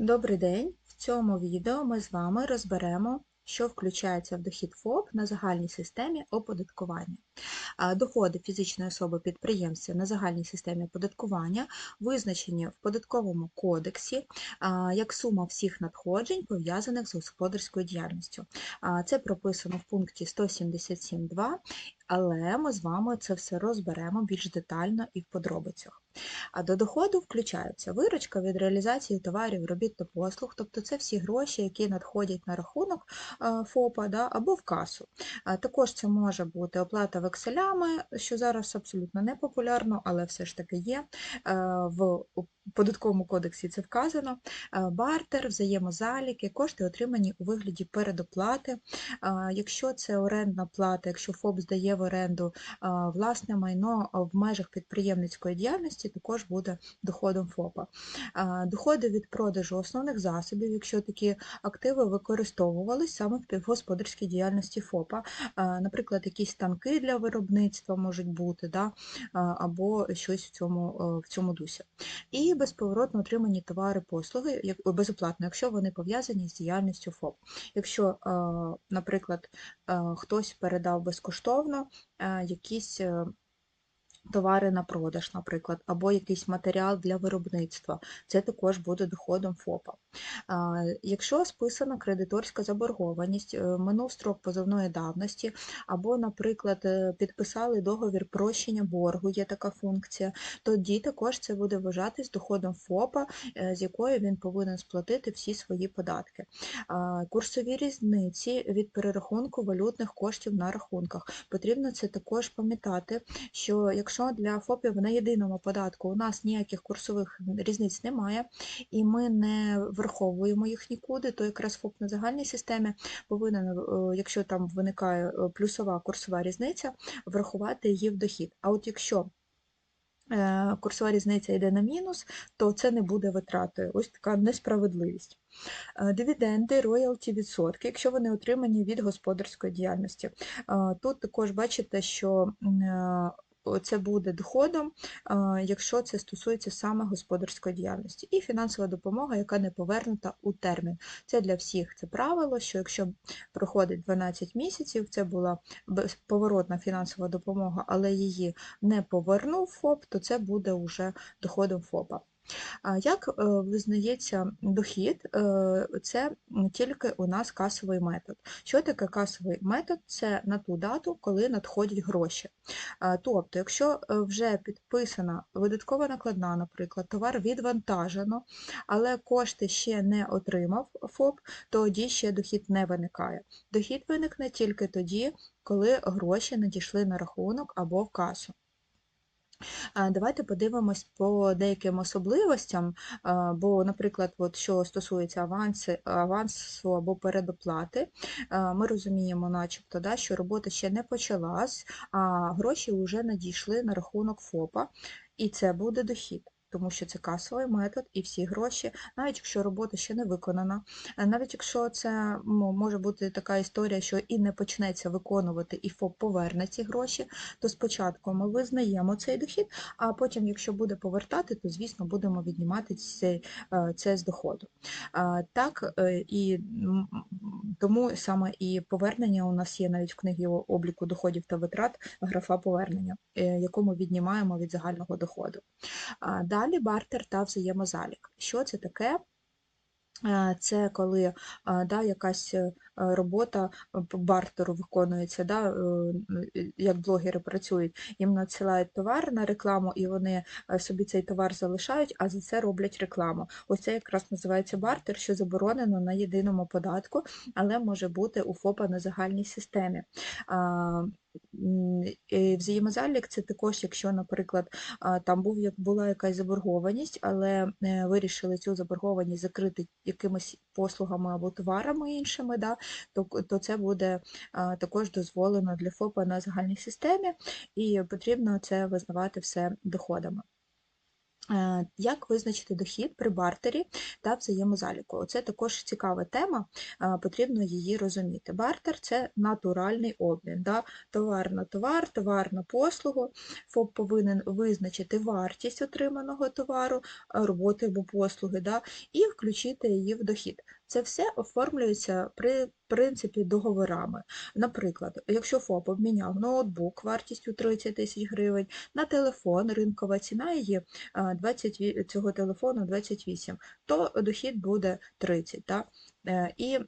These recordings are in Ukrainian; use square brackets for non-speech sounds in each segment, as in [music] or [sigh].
Добрий день! В цьому відео ми з вами розберемо, що включається в дохід ФОП на загальній системі оподаткування. Доходи фізичної особи підприємця на загальній системі оподаткування визначені в податковому кодексі як сума всіх надходжень, пов'язаних з господарською діяльністю. Це прописано в пункті 177.2, але ми з вами це все розберемо більш детально і в подробицях. А до доходу включаються виручка від реалізації товарів, робіт та послуг, тобто це всі гроші, які надходять на рахунок е, ФОПа да, або в касу. Також це може бути оплата векселями, що зараз абсолютно не популярно, але все ж таки є. Е, в податковому кодексі це вказано. Е, бартер, взаємозаліки, кошти отримані у вигляді передоплати. Якщо це орендна плата, якщо ФОП здає в оренду власне майно в межах підприємницької діяльності, також буде доходом ФОПа. Доходи від продажу основних засобів, якщо такі активи використовувалися саме в господарській діяльності ФОПа, наприклад, якісь станки для виробництва можуть бути, да, або щось в цьому в цьому дусі. І безповоротно отримані товари, послуги, безоплатно, якщо вони пов'язані з діяльністю ФОП. Якщо, наприклад, хтось передав безкоштовно якісь товари на продаж, наприклад, або якийсь матеріал для виробництва. Це також буде доходом ФОПа. Якщо списана кредиторська заборгованість, е, минув строк позовної давності, або, наприклад, е, підписали договір прощення боргу, є така функція, тоді також це буде вважатись доходом ФОПа, е, з якої він повинен сплатити всі свої податки. Курсові різниці від перерахунку валютних коштів на рахунках. Потрібно це також пам'ятати, що якщо Якщо для ФОПів на єдиному податку у нас ніяких курсових різниць немає, і ми не враховуємо їх нікуди, то якраз ФОП на загальній системі повинен, е, якщо там виникає е, плюсова курсова різниця, врахувати її в дохід. А от якщо е, Курсова різниця йде на мінус, то це не буде витратою. Ось така несправедливість. Дивіденди, роялті, відсотки, якщо вони отримані від господарської діяльності. Тут також бачите, що це буде доходом, якщо це стосується саме господарської діяльності. І фінансова допомога, яка не повернута у термін. Це для всіх це правило, що якщо проходить 12 місяців, це була безповоротна фінансова допомога, але її не повернув ФОП, то це буде вже доходом ФОПа. Як е, визнається дохід, е, це тільки у нас касовий метод. Що таке касовий метод? Це на ту дату, коли надходять гроші. Тобто, якщо е, вже підписана видаткова накладна, наприклад, товар відвантажено, але кошти ще не отримав ФОП, тоді ще дохід не виникає. Дохід виникне тільки тоді, коли гроші надійшли на рахунок або в касу. Давайте подивимось по деяким особливостям, бо, наприклад, от, що стосується аванси, авансу або передоплати, ми розуміємо, начебто, да, що робота ще не почалась, а гроші вже надійшли на рахунок ФОПа, і це буде дохід тому що це касовий метод і всі гроші, навіть якщо робота ще не виконана, е, навіть якщо це може бути така історія, що і не почнеться виконувати, і ФОП поверне ці гроші, то спочатку ми визнаємо цей дохід, а потім, якщо буде повертати, то, звісно, будемо віднімати це, це з доходу. Так, е, і тому саме і повернення у нас є навіть в книгі обліку доходів та витрат графа повернення, е, яку ми віднімаємо від загального доходу. Далі бартер та взаємозалік. Що це таке? Е, це коли е, да, якась е, робота по бартеру виконується, да, як блогери працюють, їм надсилають товар на рекламу, і вони собі цей товар залишають, а за це роблять рекламу. Ось це якраз називається бартер, що заборонено на єдиному податку, але може бути у ФОПа на загальній системі. Взаємозалік це також, якщо, наприклад, там був, була якась заборгованість, але е, вирішили цю заборгованість закрити якимись послугами або товарами іншими, да, то то це буде також дозволено для ФОПа на загальній системі, і потрібно це визнавати все доходами. Е, Як визначити дохід при бартері та взаємозаліку? Оце також цікава тема, потрібно її розуміти. Бартер це натуральний обмін. Да? Товар на товар, товар на послугу. ФОП повинен визначити вартість отриманого товару, роботи або послуги, да? і включити її в дохід. Це все оформлюється при принципі договорами. Наприклад, якщо ФОП обміняв ноутбук вартістю 30 тисяч гривень, на телефон ринкова ціна її 20, ві- цього телефону 28, то дохід буде 30. Да? Е, І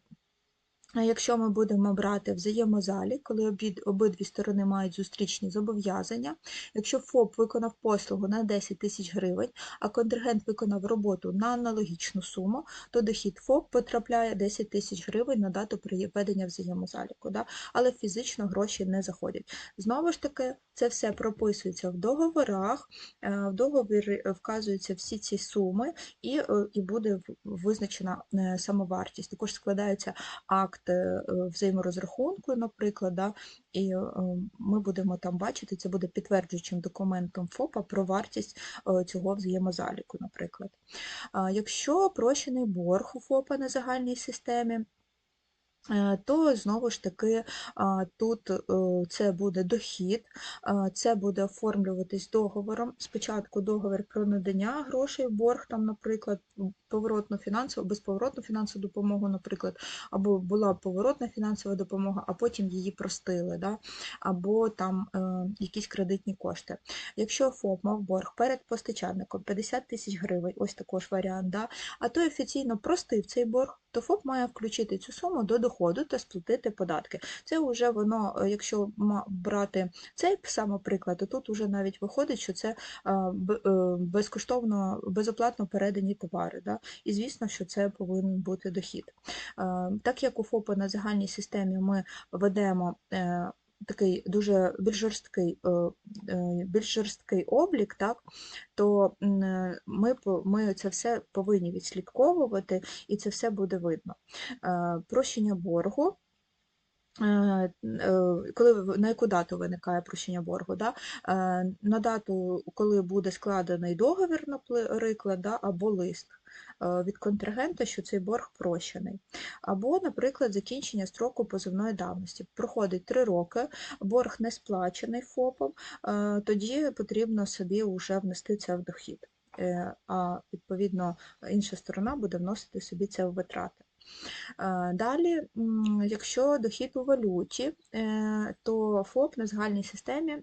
Якщо ми будемо брати взаємозалік, коли обидві сторони мають зустрічні зобов'язання, якщо ФОП виконав послугу на 10 тисяч гривень, а контрагент виконав роботу на аналогічну суму, то дохід ФОП потрапляє 10 тисяч гривень на дату приведення взаємозаліку, да? але фізично гроші не заходять. Знову ж таки, це все прописується в договорах, е, в договорі вказуються всі ці суми, і, е, і буде визначена е, самовартість. Також складається акт е, взаєморозрахунку, наприклад, да, і е, ми будемо там бачити, це буде підтверджуючим документом ФОПа про вартість е, цього взаємозаліку, наприклад. Якщо прощений борг у ФОПа на загальній системі, то знову ж таки тут це буде дохід, це буде оформлюватись договором. Спочатку договір про надання грошей борг, там, наприклад, поворотну фінансову, безповоротну фінансову допомогу, наприклад, або була поворотна фінансова допомога, а потім її простили, да? або там е, якісь кредитні кошти. Якщо ФОП мав борг перед постачальником 50 тисяч гривень, ось також варіант, да? а той офіційно простив цей борг, то ФОП має включити цю суму до доходу та сплатити податки. Це вже воно, е, якщо брати цей саме приклад, то тут вже навіть виходить, що це е, е, безкоштовно, безоплатно передані товари. Да? І звісно, що це повинен бути дохід. Е, Так як у ФОПа на загальній системі ми ведемо е, такий дуже більш жорсткий, е, більш жорсткий облік, так, то ми, ми це все повинні відслідковувати, і це все буде видно. Прощення боргу. Коли на яку дату виникає прощення боргу? Да? На дату, коли буде складений договір, наприклад, да, або лист від контрагента, що цей борг прощений. Або, наприклад, закінчення строку позовної давності. Проходить три роки, борг не сплачений ФОПом, е, тоді потрібно собі вже внести це в дохід. Е, А відповідно інша сторона буде вносити собі це в витрати. Е, Далі, якщо дохід у валюті, е, то ФОП на загальній системі е,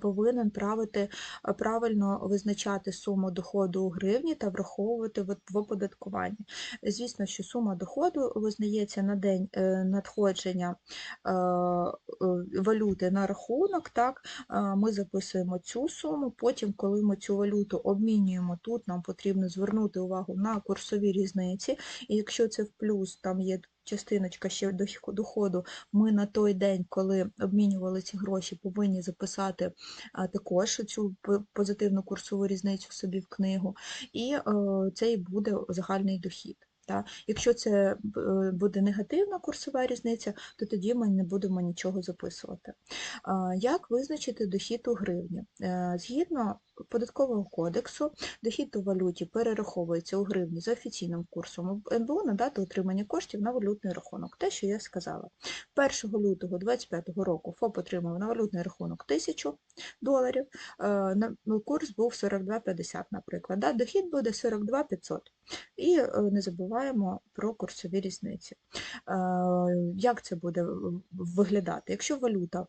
повинен правити, е, правильно визначати суму доходу у гривні та враховувати в оподаткуванні. Звісно, що сума доходу визнається на день е, надходження е, е, валюти на рахунок. Так? Е, Ми записуємо цю суму, потім, коли ми цю валюту обмінюємо тут, нам потрібно звернути увагу на курсові різниці, і якщо це в плюс, там є частиночка ще доходу, ми на той день, коли обмінювали ці гроші, повинні записати також цю позитивну курсову різницю собі в книгу, і цей це і буде загальний дохід. Та. Якщо це е, буде негативна курсова різниця, то тоді ми не будемо нічого записувати. Як визначити дохід у гривні? Е, Згідно податкового кодексу, дохід у валюті перераховується у гривні за офіційним курсом НБУ на дату отримання коштів на валютний рахунок. Те, що я сказала. 1 лютого 2025 року ФОП отримав на валютний рахунок 1000 доларів, е, ну, курс був 42,50, наприклад. Дохід буде 42,500. І е, не забуваємо про курсові різниці. Е, Як це буде виглядати? Якщо валюта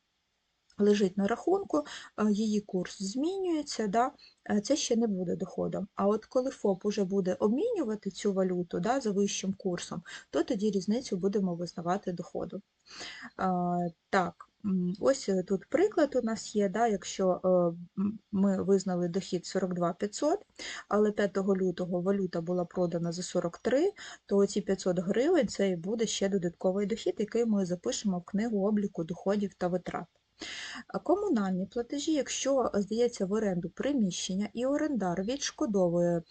лежить на рахунку, е, її курс змінюється, да, е, це ще не буде доходом. А от коли ФОП уже буде обмінювати цю валюту да, за вищим курсом, то тоді різницю будемо визнавати доходом. Е, Так, ось е, тут приклад у нас є, да, якщо е, ми визнали дохід 42 500, але 5 лютого валюта була продана за 43, то ці 500 гривень це і буде ще додатковий дохід, який ми запишемо в книгу обліку доходів та витрат. Комунальні платежі, якщо здається в оренду приміщення і орендар відшкодовує е,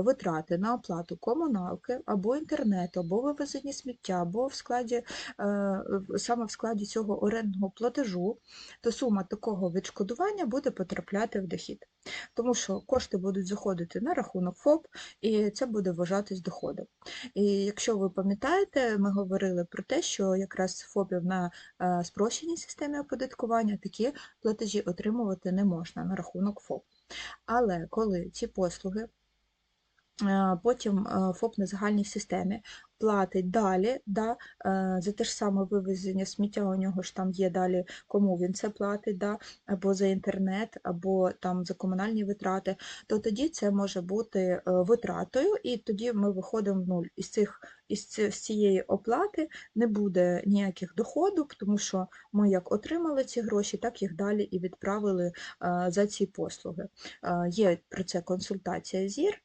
витрати на оплату комуналки або інтернету, або вивезення сміття, або в складі, е, саме в складі цього орендного платежу, то сума такого відшкодування буде потрапляти в дохід. Тому що кошти будуть заходити на рахунок ФОП, і це буде вважатись доходом. І якщо ви пам'ятаєте, ми говорили про те, що якраз ФОПів на е, спрощеній системі оподаткування такі платежі отримувати не можна на рахунок ФОП. Але коли ці послуги е, потім е, ФОП на загальній системі платить далі, да, е, за те ж саме вивезення сміття, у нього ж там є далі, кому він це платить, да, або за інтернет, або там за комунальні витрати, то тоді це може бути е, витратою, і тоді ми виходимо в нуль. Із цих із цієї оплати не буде ніяких доходу, тому що ми як отримали ці гроші, так їх далі і відправили е, за ці послуги. Є про це консультація ЗІР,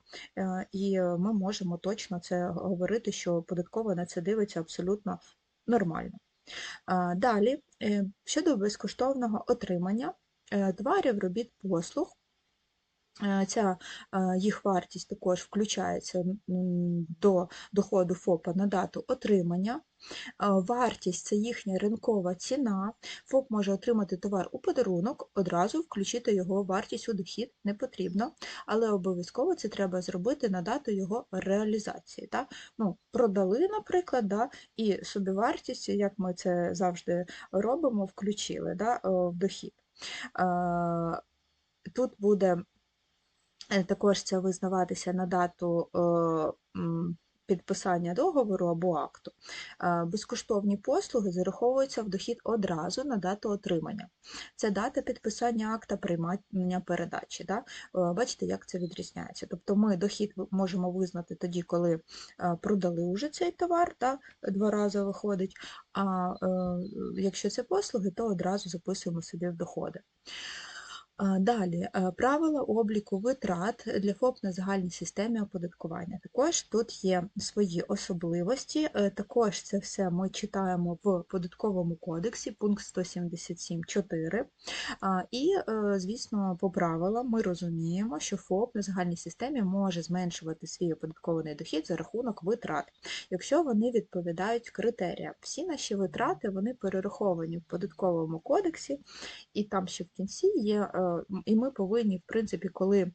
і ми можемо точно це говорити, що податкова на це дивиться абсолютно нормально. Далі, е, щодо безкоштовного отримання е, товарів, робіт, послуг, ця е, їх вартість також включається до доходу ФОПа на дату отримання. Е, Вартість це їхня ринкова ціна. ФОП може отримати товар у подарунок, одразу включити його вартість у дохід не потрібно, але обов'язково це треба зробити на дату його реалізації. Так? Ну, продали, наприклад, да, і собівартість, як ми це завжди робимо, включили да, е, в дохід. Е, Тут буде також це визнаватися на дату е, підписання договору або акту. Е, Безкоштовні послуги зараховуються в дохід одразу на дату отримання. Це дата підписання акта приймання передачі. Да? Е, Бачите, як це відрізняється. Тобто ми дохід можемо визнати тоді, коли е, продали вже цей товар, да? два рази виходить, а е, якщо це послуги, то одразу записуємо собі в доходи. Далі, е, правила обліку витрат для ФОП на загальній системі оподаткування. Також тут є свої особливості. е, Також це все ми читаємо в податковому кодексі, пункт 177.4. І, е, звісно, по правилам ми розуміємо, що ФОП на загальній системі може зменшувати свій оподаткований дохід за рахунок витрат, якщо вони відповідають критеріям. Всі наші витрати вони перераховані в податковому кодексі, і там ще в кінці є, і ми повинні, в принципі, коли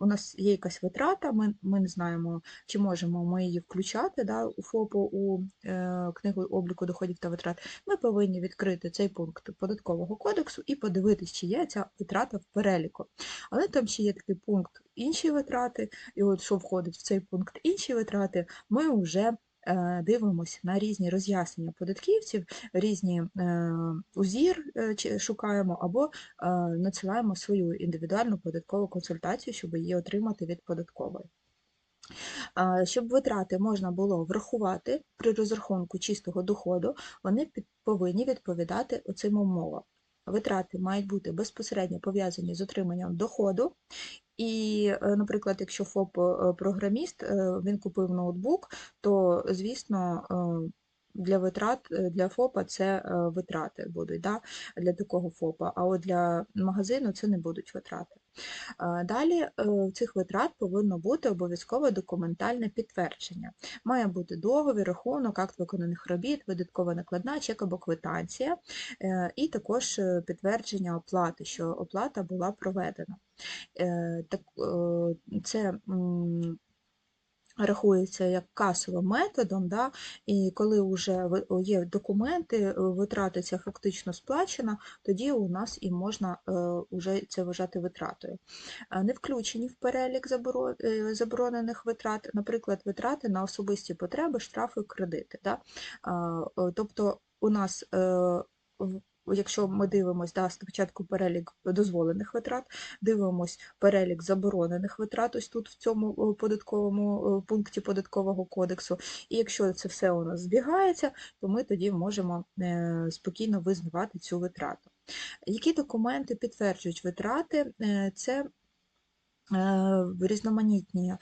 у нас є якась витрата, ми, ми не знаємо, чи можемо ми її включати да, у ФОПу у е, книгу обліку доходів та витрат, ми повинні відкрити цей пункт податкового кодексу і подивитись, чи є ця витрата в переліку. Але там ще є такий пункт інші витрати, і от що входить в цей пункт інші витрати, ми вже дивимося на різні роз'яснення податківців, різні е, узір е, шукаємо або е, надсилаємо свою індивідуальну податкову консультацію, щоб її отримати від податкової. Щоб витрати можна було врахувати при розрахунку чистого доходу, вони повинні відповідати оцим умовам. Витрати мають бути безпосередньо пов'язані з отриманням доходу. І, е, наприклад, якщо ФОП е, е, він купив ноутбук, то, звісно, для витрат е, для ФОПа це е, витрати будуть да, для такого ФОПа, а от для магазину це не будуть витрати. Е, Далі в цих витрат повинно бути обов'язкове документальне підтвердження. Має бути договір, рахунок, акт виконаних робіт, видаткова накладна, чек або квитанція, і також підтвердження оплати, що оплата була проведена. Так, Це рахується як касовим методом, да, і коли вже є документи, е, витрати ця фактично сплачена, тоді у нас і можна вже це вважати витратою. Е, Не включені в перелік е, заборонених витрат, наприклад, витрати на особисті потреби, штрафи, кредити. Да? Е, Тобто у нас е, Якщо ми дивимося да, спочатку перелік дозволених витрат, дивимось перелік заборонених витрат, ось тут в цьому податковому пункті податкового кодексу. І якщо це все у нас збігається, то ми тоді можемо е, спокійно визнавати цю витрату. Які документи підтверджують витрати? Е, Це різноманітні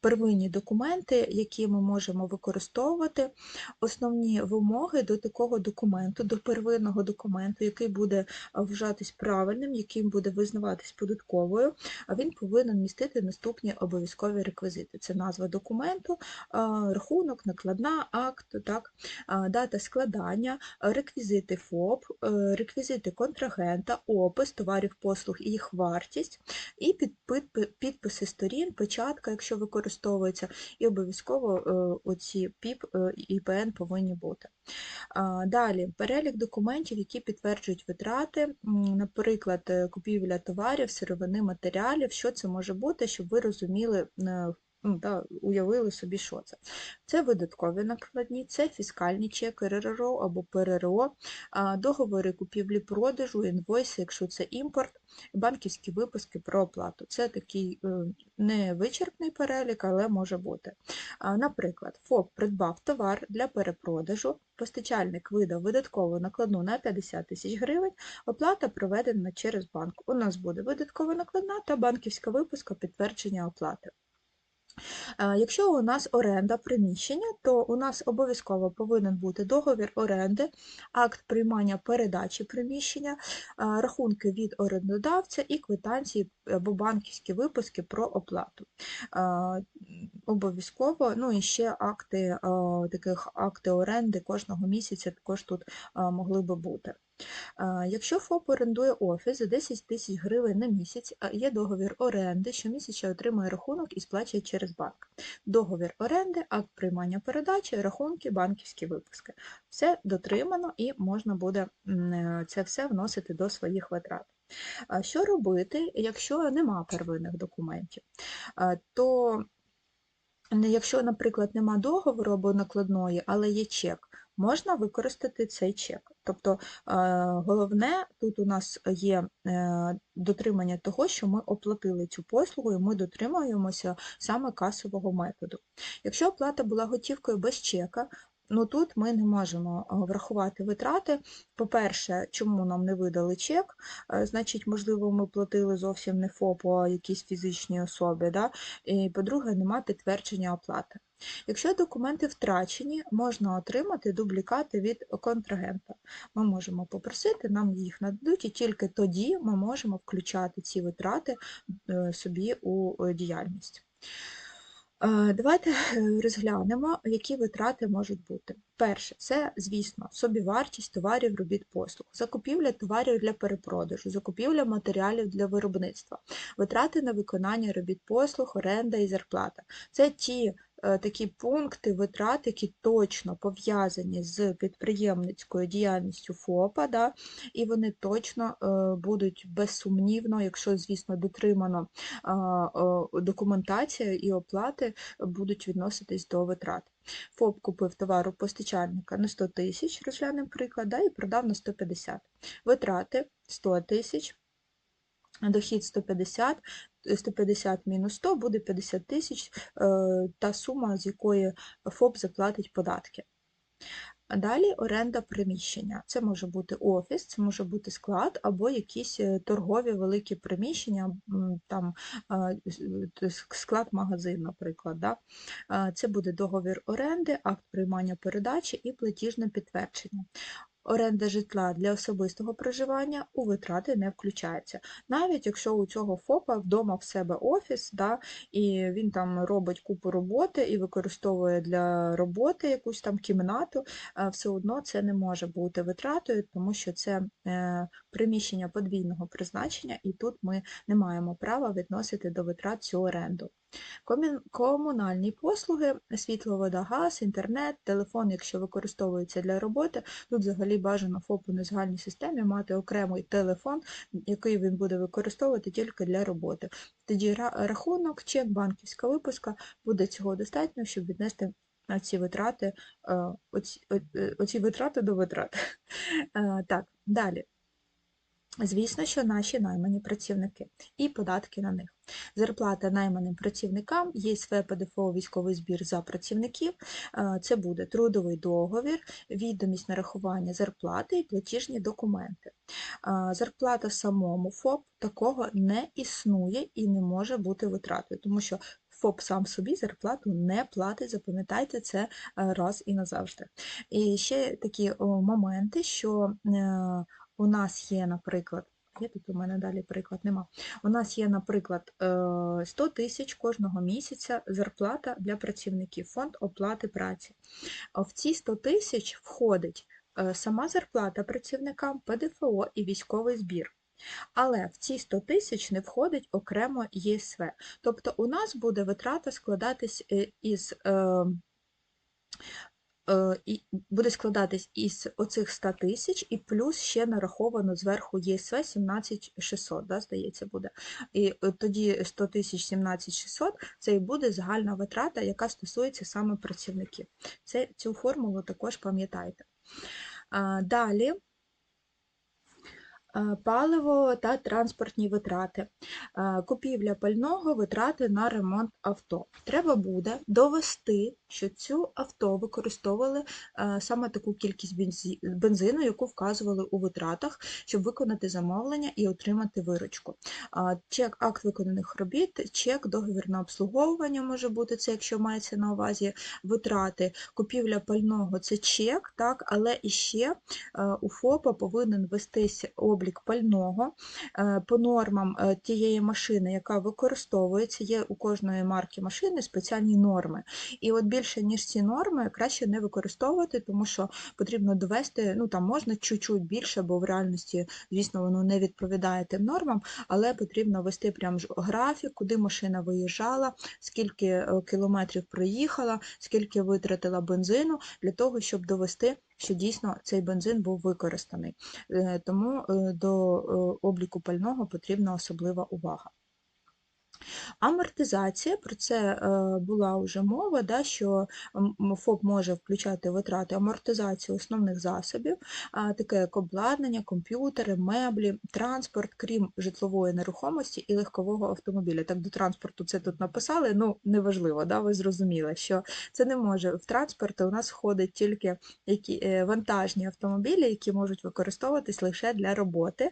первинні документи, які ми можемо використовувати. Основні вимоги до такого документу, до первинного документу, який буде вважатись правильним, яким буде визнаватись податковою, він повинен містити наступні обов'язкові реквізити. Це назва документу, рахунок, накладна, акт, так, дата складання, реквізити ФОП, е, реквізити контрагента, опис товарів, послуг і їх вартість, і підписи сторін, печатка, якщо використовується, і обов'язково е, оці ПІП і ПН повинні бути. Далі. Перелік документів, які підтверджують витрати, наприклад, е, купівля товарів, сировини, матеріалів, що це може бути, щоб ви розуміли ну, да, уявили собі, що це. Це видаткові накладні, це фіскальні чеки, РРО або ПРРО, договори купівлі-продажу, інвойси, якщо це імпорт, банківські виписки про оплату. Це такий е, невичерпний перелік, але може бути. Наприклад, ФОП придбав товар для перепродажу, постачальник видав видаткову накладну на 50 тисяч гривень, оплата проведена через банк. У нас буде видаткова накладна та банківська виписка підтвердження оплати. Якщо у нас оренда приміщення, то у нас обов'язково повинен бути договір оренди, акт приймання передачі приміщення, рахунки від орендодавця і квитанції або банківські виписки про оплату. Обов'язково, ну і ще акти таких акти оренди кожного місяця також тут могли би бути. Якщо ФОП орендує офіс за 10 тисяч гривень на місяць, є договір оренди, щомісяця отримує рахунок і сплачує через банк. Договір оренди, акт приймання передачі, рахунки, банківські випуски. Все дотримано і можна буде е, це все вносити до своїх витрат. Що робити, якщо нема первинних документів? То Якщо, наприклад, нема договору або накладної, але є чек, можна використати цей чек. Тобто е, головне, тут у нас є е, дотримання того, що ми оплатили цю послугу і ми дотримуємося саме касового методу. Якщо оплата була готівкою без чека, Ну тут ми не можемо врахувати витрати. По-перше, чому нам не видали чек, е, значить, можливо, ми платили зовсім не ФОПу, а якійсь фізичній особі. Да? І по-друге, нема підтвердження оплати. Якщо документи втрачені, можна отримати дублікати від контрагента. Ми можемо попросити, нам їх нададуть, і тільки тоді ми можемо включати ці витрати е, собі у е, діяльність. Давайте е, [laughs] розглянемо, які витрати можуть бути. Перше, це, звісно, собівартість товарів, робіт послуг, закупівля товарів для перепродажу, закупівля матеріалів для виробництва, витрати на виконання робіт послуг, оренда і зарплата. Це ті такі пункти витрат, які точно пов'язані з підприємницькою діяльністю ФОПа, да, і вони точно е, будуть безсумнівно, якщо, звісно, дотримано документація і оплати, будуть відноситись до витрат. ФОП купив товару постачальника на 100 тисяч, розглянемо приклад, да, і продав на 150. Витрати 100 тисяч. Дохід 150, 150 мінус 100 буде 50 тисяч е, та сума, з якої ФОП заплатить податки. Далі оренда приміщення. Це може бути офіс, це може бути склад або якісь е, торгові великі приміщення, там склад магазин, наприклад. Да? Це буде договір оренди, акт приймання передачі і платіжне підтвердження. Оренда житла для особистого проживання у витрати не включається. Навіть якщо у цього ФОПа вдома в себе офіс, да, і він там робить купу роботи і використовує для роботи якусь там кімнату, все одно це не може бути витратою, тому що це е, приміщення подвійного призначення, і тут ми не маємо права відносити до витрат цю оренду. Комунальні послуги, світло, вода, газ, інтернет, телефон, якщо використовується для роботи, тут взагалі бажано ФОПу на загальній системі мати окремий телефон, який він буде використовувати тільки для роботи. Тоді рахунок, чек, банківська випуска буде цього достатньо, щоб віднести ці витрати, е, оці, е, оці витрати до витрат. [laughs] Е, так, далі. Звісно, що наші наймані працівники і податки на них. Зарплата найманим працівникам, ЄСВ, ПДФО, військовий збір за працівників. Е, Це буде трудовий договір, відомість нарахування зарплати і платіжні документи. Е, Зарплата самому ФОП такого не існує і не може бути витратою, тому що ФОП сам собі зарплату не платить, запам'ятайте це е, раз і назавжди. І ще такі моменти, що у нас є, наприклад, є тут у мене далі приклад нема. У нас є, наприклад, е, 100 тисяч кожного місяця зарплата для працівників, фонд оплати праці. В ці 100 тисяч входить е, сама зарплата працівникам, ПДФО і військовий збір. Але в ці 100 тисяч не входить окремо ЄСВ. Тобто у нас буде витрата складатись е, із е, е, буде складатись із оцих 100 тисяч, і плюс ще нараховано зверху ЄСВ 17600, да, здається, буде. І е, тоді 100 тисяч 17600 це і буде загальна витрата, яка стосується саме працівників. Це, цю формулу також пам'ятайте. Далі. Е, Паливо та транспортні витрати. Е, Купівля пального, витрати на ремонт авто. Треба буде довести, що цю авто використовували е, саме таку кількість бензину, яку вказували у витратах, щоб виконати замовлення і отримати виручку. Чек акт виконаних робіт, чек, договір на обслуговування може бути це, якщо мається на увазі витрати. Купівля пального це чек, так, але іще е, у ФОПа повинен вестись облік пального е, по нормам тієї машини, яка використовується. Є у кожної марки машини спеціальні норми. І от більше, ніж ці норми, краще не використовувати, тому що потрібно довести, ну там можна чуть-чуть більше, бо в реальності, звісно, воно не відповідає тим нормам, але потрібно вести прям графік, куди машина виїжджала, скільки е, кілометрів проїхала, скільки витратила бензину, для того, щоб довести, що дійсно цей бензин був використаний. Е, Тому е, до обліку пального потрібна особлива увага. Амортизація, про це е, була вже мова, да, що ФОП може включати витрати амортизації основних засобів, таке як обладнання, комп'ютери, меблі, транспорт, крім житлової нерухомості і легкового автомобіля. Так, до транспорту це тут написали, ну неважливо, да, ви зрозуміли, що це не може в транспорт у нас входить тільки які, е, вантажні автомобілі, які можуть використовуватись лише для роботи.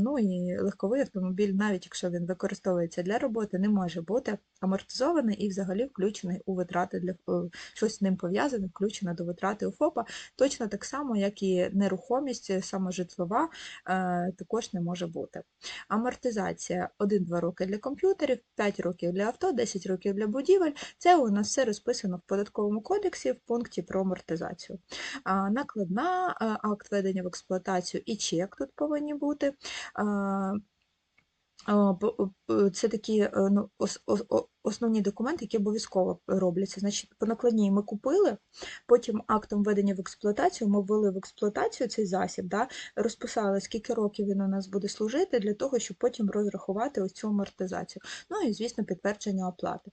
Ну і легковий автомобіль, навіть якщо він використовується для роботи, не може бути амортизований і взагалі включений у витрати для е, щось з ним пов'язане, включено до витрати у ФОПа. Точно так само, як і нерухомість, саме житлова, е, також не може бути. Амортизація 1-2 роки для комп'ютерів, 5 років для авто, 10 років для будівель. Це у нас все розписано в податковому кодексі в пункті про амортизацію. Накладна, е, акт введення в експлуатацію і чек тут повинні бути. Це такі е, ну, основні документи, які обов'язково робляться. Значить, по накладній ми купили, потім актом введення в експлуатацію ми ввели в експлуатацію цей засіб, да, розписали, скільки років він у нас буде служити, для того, щоб потім розрахувати ось цю амортизацію. Ну і, звісно, підтвердження оплати.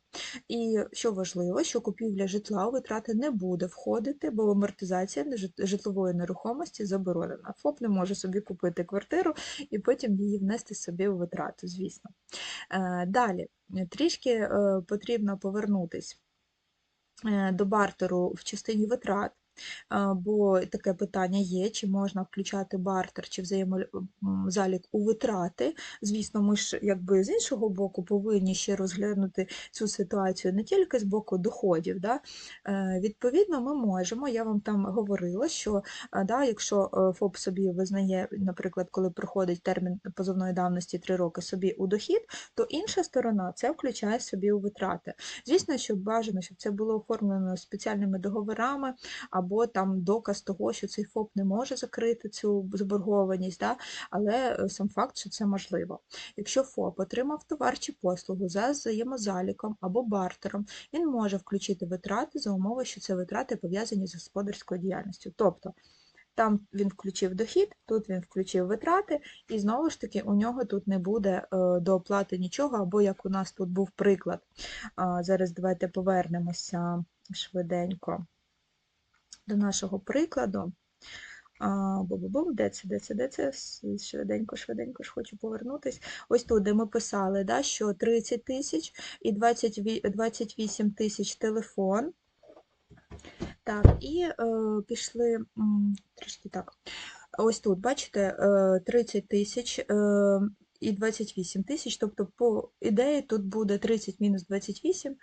І що важливо, що купівля житла у витрати не буде входити, бо амортизація житлової нерухомості заборонена. ФОП не може собі купити квартиру і потім її внести собі у витрату, звісно. Е, Далі, трішки е, потрібно повернутись е, до бартеру в частині витрат. Бо таке питання є, чи можна включати бартер чи взаємозалік у витрати. Звісно, ми ж якби з іншого боку повинні ще розглянути цю ситуацію не тільки з боку доходів. Да? Е, Відповідно, ми можемо, я вам там говорила, що е, да, якщо е, ФОП собі визнає, наприклад, коли проходить термін позовної давності 3 роки собі у дохід, то інша сторона це включає собі у витрати. Звісно, що бажано, щоб це було оформлено спеціальними договорами, або там доказ того, що цей ФОП не може закрити цю заборгованість, да? але е, сам факт, що це можливо. Якщо ФОП отримав товар чи послугу за взаємозаліком або бартером, він може включити витрати за умови, що це витрати пов'язані з господарською діяльністю. Тобто там він включив дохід, тут він включив витрати, і знову ж таки у нього тут не буде е, до оплати нічого, або як у нас тут був приклад. Зараз давайте повернемося швиденько до нашого прикладу. А, бу-бу-бум, де це, де це, де це? Швиденько, швиденько ж хочу повернутись. Ось тут, де ми писали, да, що 30 тисяч і 20 28 тисяч телефон. Так, і е, пішли трішки так. Ось тут, бачите, е, 30 тисяч е, і 28 тисяч, тобто по ідеї тут буде 30 мінус 28, е,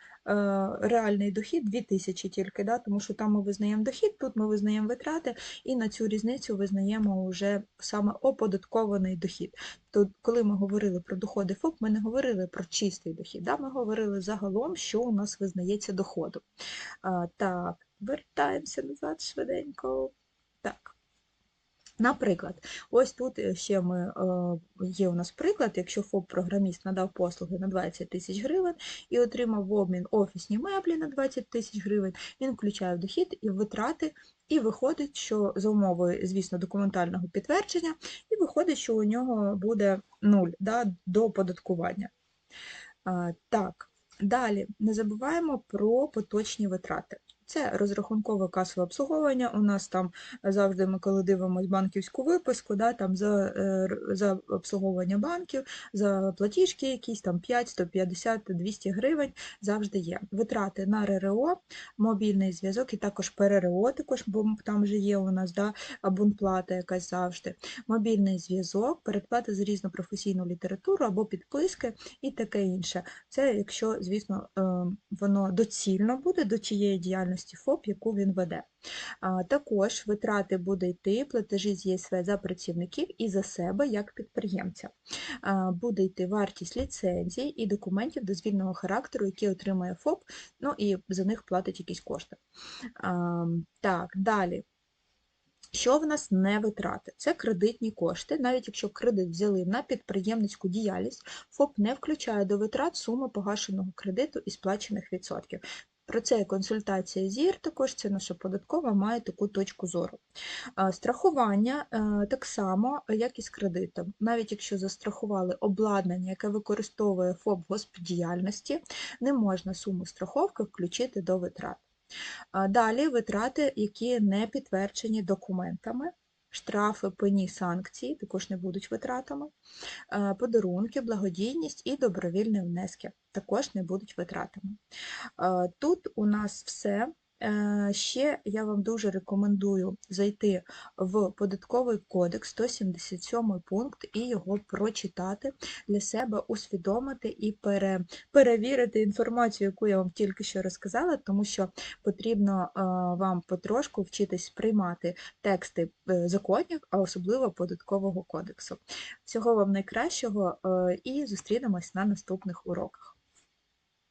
реальний дохід 2 тисячі тільки, да, тому що там ми визнаємо дохід, тут ми визнаємо витрати, і на цю різницю визнаємо вже саме оподаткований дохід. То коли ми говорили про доходи ФОП, ми не говорили про чистий дохід, да, ми говорили загалом, що у нас визнається доходом. Так, вертаємося назад швиденько. Так. Наприклад, ось тут е, ще ми, е, є у нас приклад, якщо ФОП-програміст надав послуги на 20 тисяч гривень і отримав в обмін офісні меблі на 20 тисяч гривень, він включає в дохід і витрати, і виходить, що за умовою, звісно, документального підтвердження, і виходить, що у нього буде нуль да, до оподаткування. Так, далі не забуваємо про поточні витрати. Це розрахункове касове обслуговування. У нас там завжди ми, коли дивимося банківську виписку, да, там за, е, за обслуговування банків, за платіжки якісь там 5, 150, 200 гривень завжди є. Витрати на РРО, мобільний зв'язок і також ПРРО, також, бо там вже є у нас да, абонплата якась завжди. Мобільний зв'язок, передплати за різну професійну літературу або підписки і таке інше. Це якщо, звісно, е, воно доцільно буде до тієї діяльності ФОП, яку він веде. Також витрати буде йти платежі з ЄСВ за працівників і за себе як підприємця. Буде йти вартість ліцензій і документів дозвільного характеру, які отримує ФОП, ну і за них платить якісь кошти. Так, далі. Що в нас не витрати? Це кредитні кошти. Навіть якщо кредит взяли на підприємницьку діяльність, ФОП не включає до витрат суми погашеного кредиту і сплачених відсотків. Про це консультація ЗІР, також це наша податкова має таку точку зору. Страхування е, так само, як і з кредитом. Навіть якщо застрахували обладнання, яке використовує ФОП в госпдіяльності, не можна суму страховки включити до витрат. Далі витрати, які не підтверджені документами. Штрафи, пені, санкції також не будуть витратами. Е, Подарунки, благодійність і добровільні внески також не будуть витратами. Е, Тут у нас все. Е, Ще я вам дуже рекомендую зайти в податковий кодекс, 177 пункт, і його прочитати для себе, усвідомити і пере, перевірити інформацію, яку я вам тільки що розказала, тому що потрібно е, вам потрошку вчитись сприймати тексти е, законів, а особливо податкового кодексу. Всього вам найкращого і зустрінемось на наступних уроках.